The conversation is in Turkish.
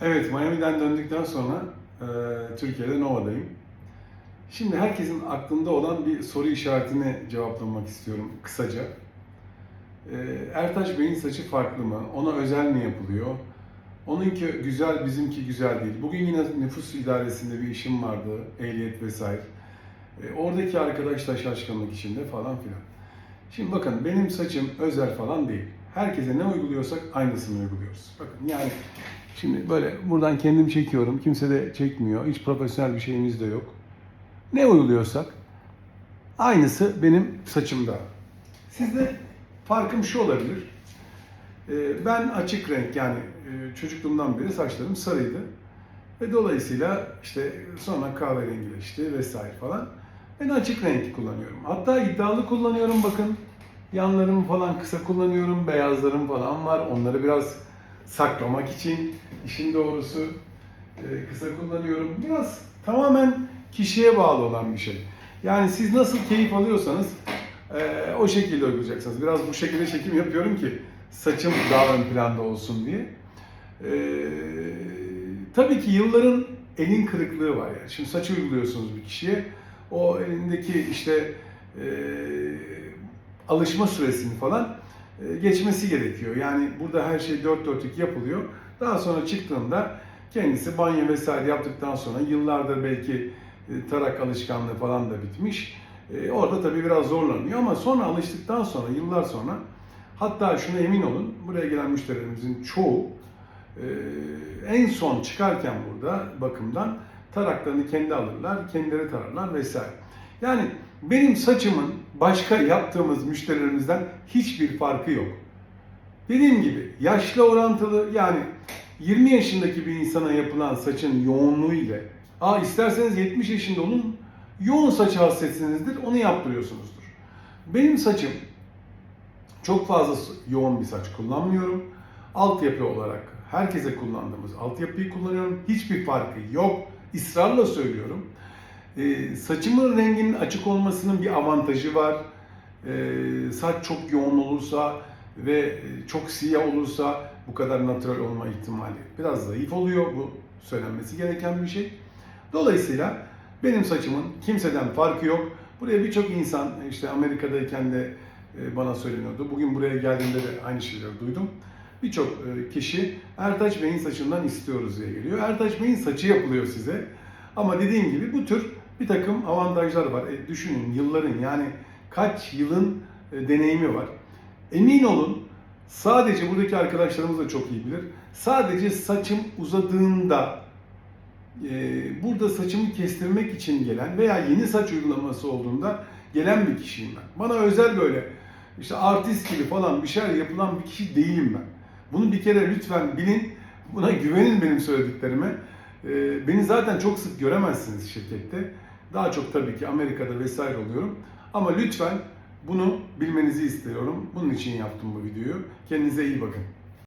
Evet, Miami'den döndükten sonra e, Türkiye'de Nova'dayım. Şimdi herkesin aklında olan bir soru işaretini cevaplamak istiyorum kısaca. E, Ertaş Bey'in saçı farklı mı? Ona özel mi yapılıyor? Onunki güzel, bizimki güzel değil. Bugün yine nüfus idaresinde bir işim vardı, ehliyet vesaire. E, oradaki arkadaş da şaşkınlık içinde falan filan. Şimdi bakın benim saçım özel falan değil. Herkese ne uyguluyorsak aynısını uyguluyoruz. Bakın yani şimdi böyle buradan kendim çekiyorum. Kimse de çekmiyor. Hiç profesyonel bir şeyimiz de yok. Ne uyguluyorsak aynısı benim saçımda. Sizde farkım şu olabilir. Ee, Ben açık renk yani e, çocukluğumdan beri saçlarım sarıydı. Ve dolayısıyla işte sonra kahverengileşti vesaire falan. Ben açık renk kullanıyorum. Hatta iddialı kullanıyorum bakın. Yanlarımı falan kısa kullanıyorum. Beyazlarım falan var. Onları biraz saklamak için işin doğrusu e, kısa kullanıyorum. Biraz tamamen kişiye bağlı olan bir şey. Yani siz nasıl keyif alıyorsanız e, o şekilde uygulayacaksınız. Biraz bu şekilde çekim yapıyorum ki saçım daha ön planda olsun diye. E, tabii ki yılların elin kırıklığı var yani. Şimdi saçı uyguluyorsunuz bir kişiye. O elindeki işte e, alışma süresini falan geçmesi gerekiyor. Yani burada her şey dört dörtlük yapılıyor. Daha sonra çıktığında kendisi banyo vesaire yaptıktan sonra yıllardır belki e, tarak alışkanlığı falan da bitmiş. E, Orada tabii biraz zorlanıyor ama sonra alıştıktan sonra, yıllar sonra hatta şuna emin olun, buraya gelen müşterilerimizin çoğu e, en son çıkarken burada bakımdan taraklarını kendi alırlar, kendileri tararlar vesaire. Yani benim saçımın başka yaptığımız müşterilerimizden hiçbir farkı yok. Dediğim gibi yaşla orantılı yani 20 yaşındaki bir insana yapılan saçın yoğunluğu ile Aa isterseniz 70 yaşında olun yoğun saç hasretsinizdir onu yaptırıyorsunuzdur. Benim saçım çok fazla yoğun bir saç kullanmıyorum. Altyapı olarak herkese kullandığımız altyapıyı kullanıyorum. Hiçbir farkı yok. İsrarla söylüyorum. Ee, saçımın renginin açık olmasının bir avantajı var. Ee, saç çok yoğun olursa ve e, çok siyah olursa bu kadar natural olma ihtimali biraz zayıf oluyor. Bu söylenmesi gereken bir şey. Dolayısıyla benim saçımın kimseden farkı yok. Buraya birçok insan işte Amerika'dayken de e, bana söyleniyordu. Bugün buraya geldiğimde de aynı şeyleri duydum. Birçok e, kişi Ertaç Bey'in saçından istiyoruz diye geliyor. Ertaç Bey'in saçı yapılıyor size. Ama dediğim gibi bu tür bir takım avantajlar var. E, düşünün yılların yani kaç yılın e, deneyimi var. Emin olun sadece buradaki arkadaşlarımız da çok iyi bilir. Sadece saçım uzadığında e, burada saçımı kestirmek için gelen veya yeni saç uygulaması olduğunda gelen bir kişiyim ben. Bana özel böyle işte artist gibi falan bir şeyler yapılan bir kişi değilim ben. Bunu bir kere lütfen bilin. Buna güvenin benim söylediklerime. E, beni zaten çok sık göremezsiniz şirkette. Daha çok tabii ki Amerika'da vesaire oluyorum. Ama lütfen bunu bilmenizi istiyorum. Bunun için yaptım bu videoyu. Kendinize iyi bakın.